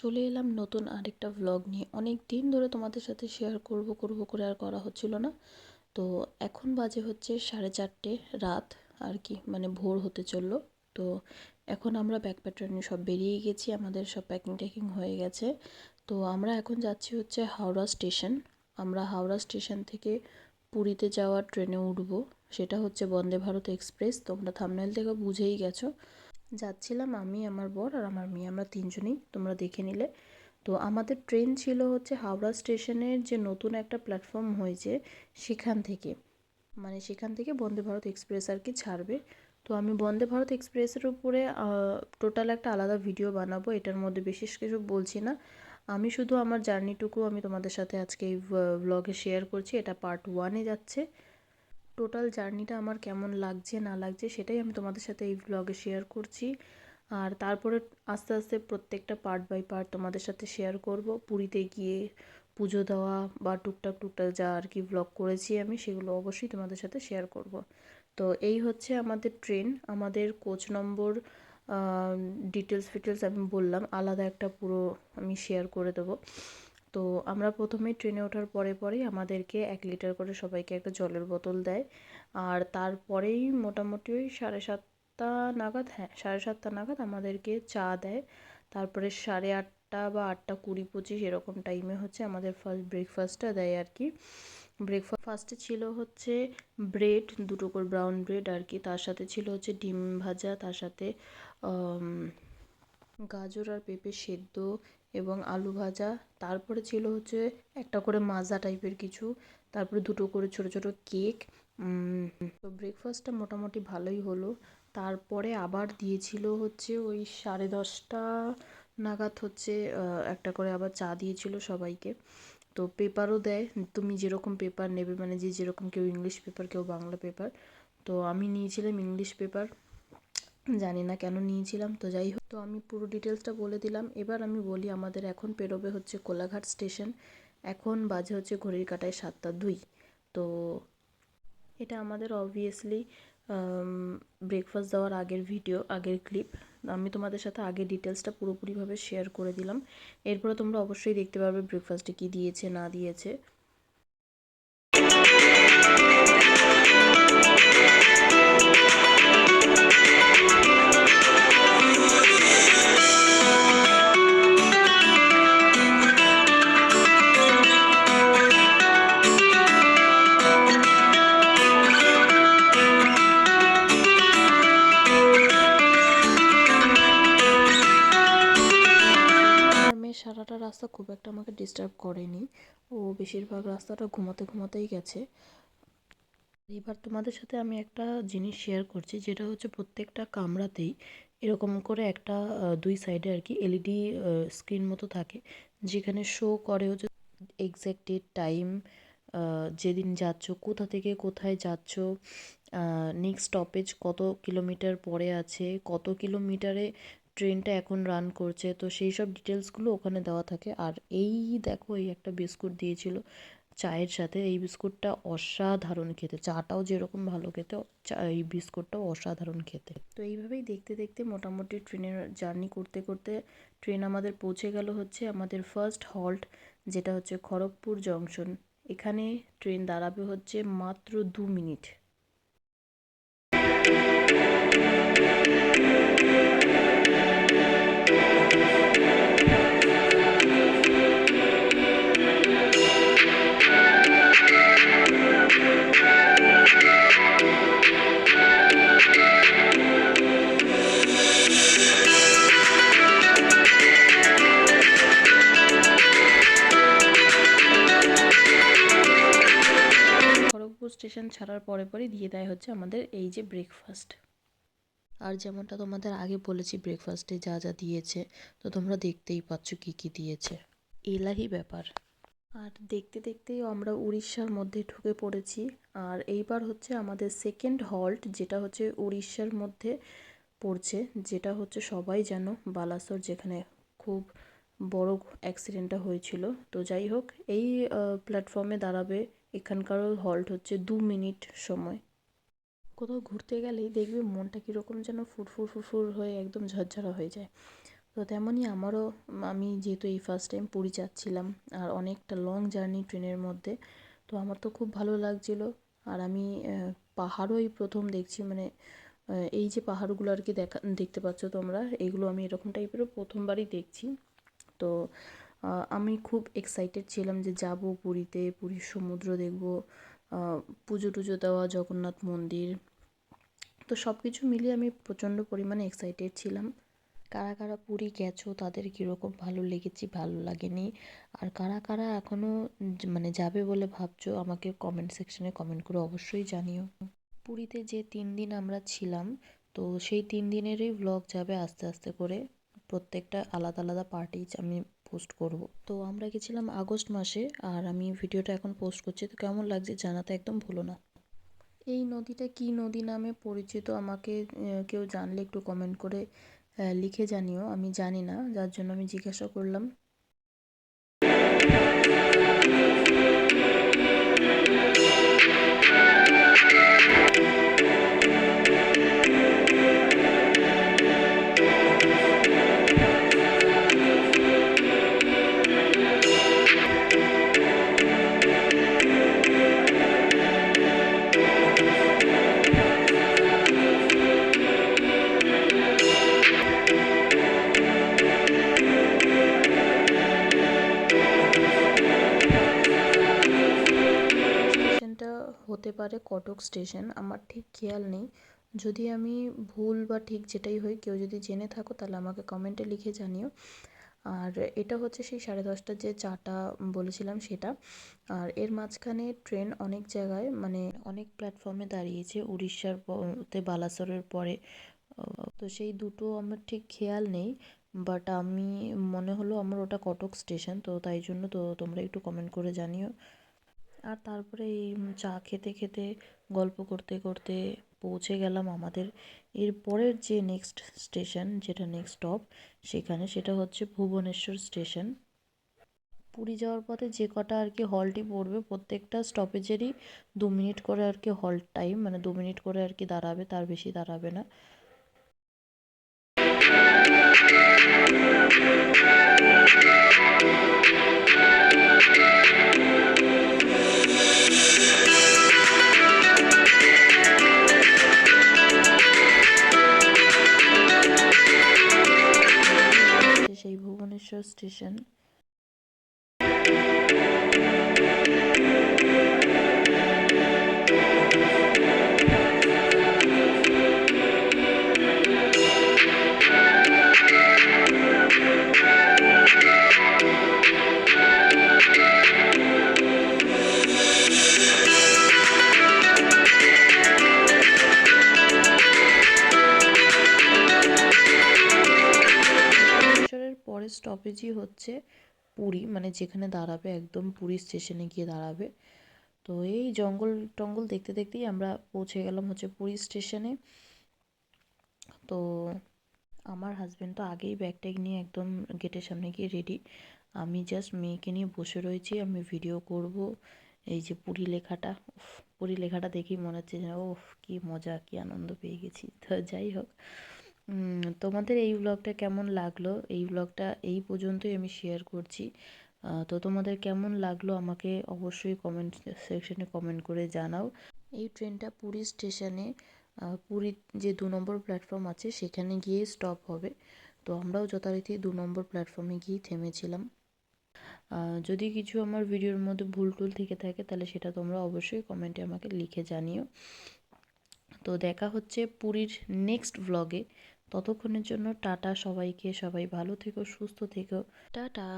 চলে এলাম নতুন আরেকটা ভ্লগ নিয়ে। অনেক দিন ধরে তোমাদের সাথে শেয়ার করব করব করে আর করা হচ্ছিল না। তো এখন বাজে হচ্ছে সাড়ে চারটে রাত আর কি মানে ভোর হতে চলল। তো এখন আমরা ব্যাক প্যাটার্নে সব বেরিয়ে গেছি, আমাদের সব প্যাকিং ট্যাকিং হয়ে গেছে। তো আমরা এখন যাচ্ছি হচ্ছে হাওড়া স্টেশন আমরা হাওড়া স্টেশন থেকে পুরীতে যাওয়ার ট্রেনে উঠবো, সেটা হচ্ছে বন্দে ভারত এক্সপ্রেস। তোমরা থামনেল থেকে বুঝেই গেছো। যাচ্ছিলাম আমি, আমার বর আর আমার মেয়ে, আমরা তিনজনেই, তোমরা দেখে নিলে। তো আমাদের ট্রেন ছিল হচ্ছে হাওড়া স্টেশনের যে নতুন একটা প্ল্যাটফর্ম হয়েছে, সেখান থেকে। মানে সেখান থেকে বন্দে ভারত এক্সপ্রেস আর কি ছাড়বে। তো আমি বন্দে ভারত এক্সপ্রেসের উপরে টোটাল একটা আলাদা ভিডিও বানাবো, এটার মধ্যে বিশেষ কিছু বলছি না। আমি শুধু আমার জার্নিটুকু আমি তোমাদের সাথে আজকে এই ব্লগে শেয়ার করছি, এটা পার্ট ওয়ানে যাচ্ছে। টোটাল জার্নিটা আমার কেমন লাগছে, না লাগছে, সেটাই আমি তোমাদের সাথে এই ব্লগে শেয়ার করছি। আর তারপরে আস্তে আস্তে প্রত্যেকটা পার্ট বাই পার্ট তোমাদের সাথে শেয়ার করব। পুরীতে গিয়ে পুজো দেওয়া বা টুকটাক টুকটাক যা আর কি ব্লগ করেছি আমি, সেগুলো অবশ্যই তোমাদের সাথে শেয়ার করব। তো এই হচ্ছে আমাদের ট্রেন আমাদের কোচ নম্বর ডিটেলস ফিটেলস আমি বললাম, আলাদা একটা পুরো আমি শেয়ার করে দেবো। তো আমরা প্রথমেই ট্রেনে ওঠার পরে পরেই আমাদেরকে এক লিটার করে সবাইকে একটা জলের বোতল দেয়। আর তারপরেই মোটামুটি ওই সাড়ে সাতটা নাগাদ হ্যাঁ সাড়ে সাতটা নাগাদ আমাদেরকে চা দেয়। তারপরে সাড়ে আটটা বা আটটা কুড়ি পঁচিশ এরকম টাইমে হচ্ছে আমাদের ফার্স্ট ব্রেকফাস্টটা দেয় আর কি। ব্রেকফাস্ট ছিল হচ্ছে ব্রেড দুটো করে ব্রাউন ব্রেড আর কি। তার সাথে ছিল হচ্ছে ডিম ভাজা, তার সাথে গাজর আর পেঁপে সেদ্ধ এবং আলু ভাজা। তারপরে ছিল হচ্ছে একটা করে মাজা টাইপের কিছু। তারপরে দুটো করে ছোট ছোট কেক তো ব্রেকফাস্টটা মোটামুটি ভালোই হলো। তারপরে আবার দিয়েছিল হচ্ছে ওই সাড়ে দশটা নাগাদ হচ্ছে একটা করে আবার চা দিয়েছিল সবাইকে। তো পেপারও দেয়। তুমি যেরকম পেপার নেবে মানে যে যেরকম কেউ ইংলিশ পেপার কেউ বাংলা পেপার তো আমি নিয়েছিলাম ইংলিশ পেপার জানি না কেন নিয়েছিলাম, তো যাই হোক। তো আমি পুরো ডিটেলসটা বলে দিলাম। এবার আমি বলি আমাদের এখন পেরোবে হচ্ছে কোলাঘাট স্টেশন এখন বাজে হচ্ছে ঘড়ির কাটায় সাতটা দুই। তো এটা আমাদের অবভিয়াসলি ব্রেকফাস্ট দেওয়ার আগের ভিডিও আগের ক্লিপ আমি তোমাদের সাথে আগে ডিটেলসটা পুরোপুরিভাবে শেয়ার করে দিলাম। এরপরে তোমরা অবশ্যই দেখতে পারবে ব্রেকফাস্টে কী দিয়েছে, না দিয়েছে। রাস্তা খুব একটা আমাকে ডিস্টার্ব করেনি। ও বেশিরভাগ রাস্তাটা ঘুমাতে ঘুমাতেই গেছে। এবার তোমাদের সাথে আমি একটা জিনিস শেয়ার করছি, যেটা হচ্ছে প্রত্যেকটা কামরাতেই এরকম করে একটা দুই সাইডে আর কি এলইডি স্ক্রিন মতো থাকে, যেখানে শো করে হচ্ছে এক্স্যাক্ট ডেট টাইম যেদিন যাচ্ছ, কোথা থেকে কোথায় যাচ্ছ নেক্সট স্টপেজ কত কিলোমিটার পরে আছে, কত কিলোমিটারে ট্রেনটা এখন রান করছে। তো সেই সব ডিটেলসগুলো ওখানে দেওয়া থাকে। আর এই দেখো, এই একটা বিস্কুট দিয়েছিল চায়ের সাথে। এই বিস্কুটটা অসাধারণ খেতে। চাটাও যেরকম ভালো খেতে এই বিস্কুটটাও অসাধারণ খেতে। তো এইভাবেই দেখতে দেখতে মোটামুটি ট্রেনের জার্নি করতে করতে ট্রেন আমাদের পৌঁছে গেল হচ্ছে আমাদের ফার্স্ট হল্ট, যেটা হচ্ছে খড়গপুর জংশন। এখানে ট্রেন দাঁড়াবে হচ্ছে মাত্র দু মিনিট। স্টেশন ছাড়ার পরে পরে দিয়ে দেয় হচ্ছে আমাদের এই যে ব্রেকফাস্ট আর যেমনটা তোমাদের আগে বলেছি ব্রেকফাস্টে যা যা দিয়েছে তো তোমরা দেখতেই পাচ্ছ কী কী দিয়েছে। এলাহি ব্যাপার। আর দেখতে দেখতেই আমরা উড়িষ্যার মধ্যে ঢুকে পড়েছি। আর এইবার হচ্ছে আমাদের সেকেন্ড হল্ট যেটা হচ্ছে উড়িষ্যার মধ্যে পড়ছে যেটা হচ্ছে সবাই যেন বালাসোর যেখানে খুব বড় অ্যাক্সিডেন্টটা হয়েছিল। তো যাই হোক এই প্ল্যাটফর্মে দাঁড়াবে এখানকারও হল্ট হচ্ছে দু মিনিট সময়। কোথাও ঘুরতে গেলেই দেখবে মনটা কীরকম যেন ফুরফুর ফুরফুর হয়ে একদম ঝরঝরা হয়ে যায়। তো তেমনই আমারও, আমি যেহেতু এই ফার্স্ট টাইম পুরী যাচ্ছিলাম আর অনেকটা লং জার্নি ট্রেনের মধ্যে, তো আমার তো খুব ভালো লাগছিল। আর আমি পাহাড়ও এই প্রথম দেখছি মানে এই যে পাহাড়গুলো আর কি দেখা, দেখতে পাচ্ছ তোমরা এইগুলো আমি এরকম টাইপেরও প্রথমবারই দেখছি। তো আমি খুব এক্সাইটেড ছিলাম যে যাব পুরীতে, পুরীর সমুদ্র দেখব পুজো টুজো দেওয়া, জগন্নাথ মন্দির। তো সব কিছু মিলিয়ে আমি প্রচণ্ড পরিমাণে এক্সাইটেড ছিলাম। কারা কারা পুরী গেছো, তাদের কীরকম ভালো লেগেছে, ভালো লাগেনি? আর কারা কারা এখনও মানে যাবে বলে ভাবছ, আমাকে কমেন্ট সেকশনে কমেন্ট করে অবশ্যই জানিও। পুরীতে যে তিন দিন আমরা ছিলাম, তো সেই তিন দিনেরই ব্লগ যাবে আস্তে আস্তে করে। প্রত্যেকটা আলাদা আলাদা পার্টি আমি পোস্ট করব। তো আমরা গেছিলাম আগস্ট মাসে আর আমি ভিডিওটা এখন পোস্ট করছি। তো কেমন লাগছে জানাতে একদম ভুলো না। এই নদীটা কি নদী নামে পরিচিত আমাকে কেউ জানলে একটু কমেন্ট করে লিখে জানিও। আমি জানি না, যার জন্য আমি জিজ্ঞাসা করলাম। পারে কটক স্টেশন, আমার ঠিক খেয়াল নেই। যদি আমি ভুল বা ঠিক যেটাই হই, কেউ যদি জেনে থাকো, তাহলে আমাকে কমেন্টে লিখে জানিও। আর এটা হচ্ছে সেই সাড়ে দশটার যে চাটা বলেছিলাম সেটা। আর এর মাঝখানে ট্রেন অনেক জায়গায় মানে অনেক প্ল্যাটফর্মে দাঁড়িয়েছে, উড়িষ্যার তে বালাসরের পরে। তো সেই দুটো আমার ঠিক খেয়াল নেই, বাট আমি মনে হলো আমার ওটা কটক স্টেশন, তো তাই জন্য তো তোমরা একটু কমেন্ট করে জানিও। আর তারপরে এই চা খেতে খেতে, গল্প করতে করতে পৌঁছে গেলাম আমাদের। এর পরের যে নেক্সট স্টেশন যেটা নেক্সট স্টপ সেখানে সেটা হচ্ছে ভুবনেশ্বর স্টেশন পুরী যাওয়ার পথে যে কটা আর কি হলটি পড়বে, প্রত্যেকটা স্টপেজেরই দু মিনিট করে আর কি হল্ট টাইম মানে দু মিনিট করে আর কি দাঁড়াবে, তার বেশি দাঁড়াবে না। স্টেশন স্টপেজই হচ্ছে পুরী মানে যেখানে দাঁড়াবে একদম পুরী স্টেশনে গিয়ে দাঁড়াবে। তো এই জঙ্গল টঙ্গল দেখতে দেখতেই আমরা পৌঁছে গেলাম হচ্ছে পুরী স্টেশনে তো আমার হাজব্যান্ড তো আগেই ব্যাগট্যাগ নিয়ে একদম গেটের সামনে গিয়ে রেডি আমি জাস্ট মেয়েকে নিয়ে বসে রয়েছি, আমি ভিডিও করব। এই যে পুরী লেখাটা পুরী লেখাটা দেখেই মনে হচ্ছে ও কী মজা, কী আনন্দ পেয়ে গেছি। তো যাই হোক। তোমাদের এই ব্লগটা কেমন লাগল? এই ব্লগটা এই পর্যন্তই আমি শেয়ার করছি। তো তোমাদের কেমন লাগল আমাকে অবশ্যই কমেন্ট সেকশনে কমেন্ট করে জানাও। এই ট্রেনটা পুরী স্টেশনে পুরীর যে দু নম্বর প্ল্যাটফর্ম আছে, সেখানে গিয়ে স্টপ হবে। তো আমরাও যথারীতি দু নম্বর প্ল্যাটফর্মে গিয়ে থেমেছিলাম। যদি কিছু আমার ভিডিওর মধ্যে ভুল টুল থেকে থাকে, তাহলে সেটা তোমরা অবশ্যই কমেন্টে আমাকে লিখে জানিও। তো দেখা হচ্ছে পুরীর নেক্সট ব্লগে ততক্ষণের জন্য টাটা সবাইকে সবাই ভালো থেকো সুস্থ থেকো। টাটা।